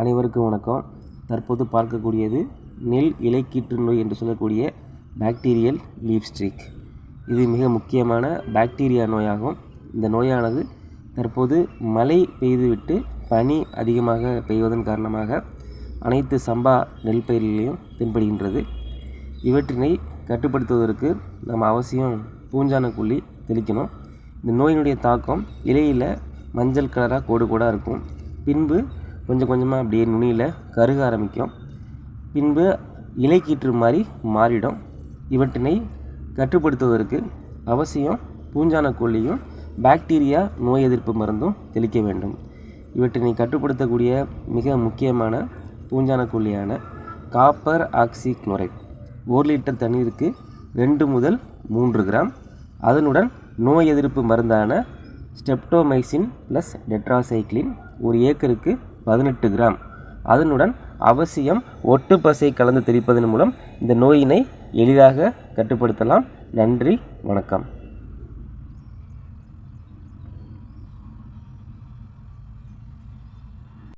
அனைவருக்கும் வணக்கம். தற்போது பார்க்கக்கூடியது நெல் இலைக்கீற்று நோய் என்று சொல்லக்கூடிய பாக்டீரியல் லீஃப் ஸ்ட்ரீக். இது மிக முக்கியமான பாக்டீரியா நோயாகும். இந்த நோயானது தற்போது மழை பெய்துவிட்டு பனி அதிகமாக பெய்வதன் காரணமாக அனைத்து சம்பா நெல் பயிர்களிலும் தென்படுகின்றது. இவற்றினை கட்டுப்படுத்துவதற்கு நம்ம அவசியம் பூஞ்சான தெளிக்கணும். இந்த நோயினுடைய தாக்கம் இலையில் மஞ்சள் கலராக கோடு கோடாக இருக்கும். பின்பு கொஞ்சம் கொஞ்சமாக அப்படியே நுனியில் கருக ஆரம்பிக்கும். பின்பு இலைக்கீற்று மாதிரி மாறிடும். இவற்றினை கட்டுப்படுத்துவதற்கு அவசியம் பூஞ்சானக்கொல்லியும் பாக்டீரியா நோய் எதிர்ப்பு மருந்தும் தெளிக்க வேண்டும். இவற்றினை கட்டுப்படுத்தக்கூடிய மிக முக்கியமான பூஞ்சான கொல்லியான காப்பர் ஆக்சி குளோரைட் ஒரு லிட்டர் தண்ணீருக்கு ரெண்டு முதல் மூன்று கிராம். அதனுடன் நோய் எதிர்ப்பு மருந்தான ஸ்டெப்டோமைசின் ப்ளஸ் டெட்ராசைக்ளின் ஒரு ஏக்கருக்கு பதினெட்டு கிராம். அதனுடன் அவசியம் ஒட்டு பசை கலந்து தெளிப்பதன் மூலம் இந்த நோயினை எளிதாக கட்டுப்படுத்தலாம். நன்றி வணக்கம்.